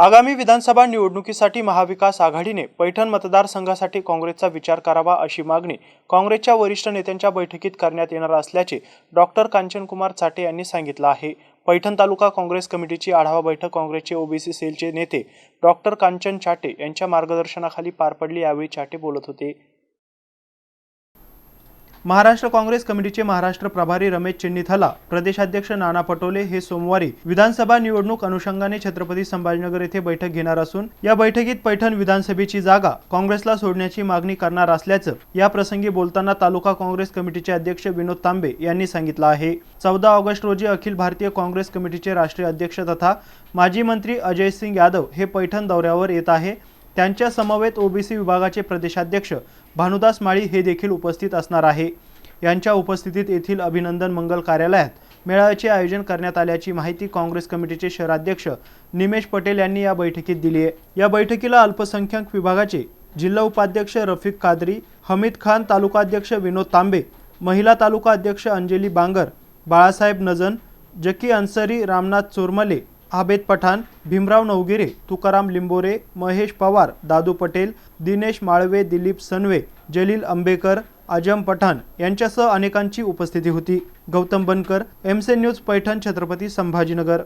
आगामी विधानसभा निवडणुकीसाठी महाविकास आघाडीने पैठण मतदारसंघासाठी काँग्रेसचा विचार करावा अशी मागणी काँग्रेसच्या वरिष्ठ नेत्यांच्या बैठकीत करण्यात येणार असल्याचे डॉक्टर कांचनकुमार चाटे यांनी सांगितलं आहे. पैठण तालुका काँग्रेस कमिटीची आढावा बैठक काँग्रेसचे ओबीसी सेलचे नेते डॉक्टर कांचन चाटे यांच्या मार्गदर्शनाखाली पार पडली यावेळी चाटे बोलत होते. महाराष्ट्र काँग्रेस कमिटीचे महाराष्ट्र प्रभारी रमेश चिन्नीथला प्रदेशाध्यक्ष नाना पटोले हे सोमवारी विधानसभा निवडणूक अनुषंगाने छत्रपती संभाजीनगर येथे बैठक घेणार असून या बैठकीत पैठण विधानसभेची जागा काँग्रेसला सोडण्याची मागणी करणार असल्याचं या प्रसंगी बोलताना तालुका काँग्रेस कमिटीचे अध्यक्ष विनोद तांबे यांनी सांगितलं आहे. चौदा ऑगस्ट रोजी अखिल भारतीय काँग्रेस कमिटीचे राष्ट्रीय अध्यक्ष तथा माजी मंत्री अजय सिंग यादव हे पैठण दौऱ्यावर येत आहे. त्यांच्या समवेत ओबीसी विभागाचे प्रदेशाध्यक्ष भानुदास माळी हे देखील उपस्थित असणार आहे. यांच्या उपस्थितीत येथील अभिनंदन मंगल कार्यालयात मेळाव्याचे आयोजन करण्यात आल्याची माहिती काँग्रेस कमिटीचे शहराध्यक्ष निमेश पटेल यांनी या बैठकीत दिली आहे. या बैठकीला अल्पसंख्याक विभागाचे जिल्हा उपाध्यक्ष रफिक कादरी हमीद खान तालुकाध्यक्ष विनोद तांबे महिला तालुका अध्यक्ष अंजली बांगर बाळासाहेब नजन जकी अन्सरी रामनाथ चोरमले आबेद पठाण भीमराव नवगिरे तुकाराम लिंबोरे महेश पवार दादू पटेल दिनेश माळवे दिलीप सनवे जलील आंबेकर आजम पठाण यांच्यासह अनेकांची उपस्थिती होती. गौतम बनकर एमसे न्यूज पैठण छत्रपती संभाजीनगर.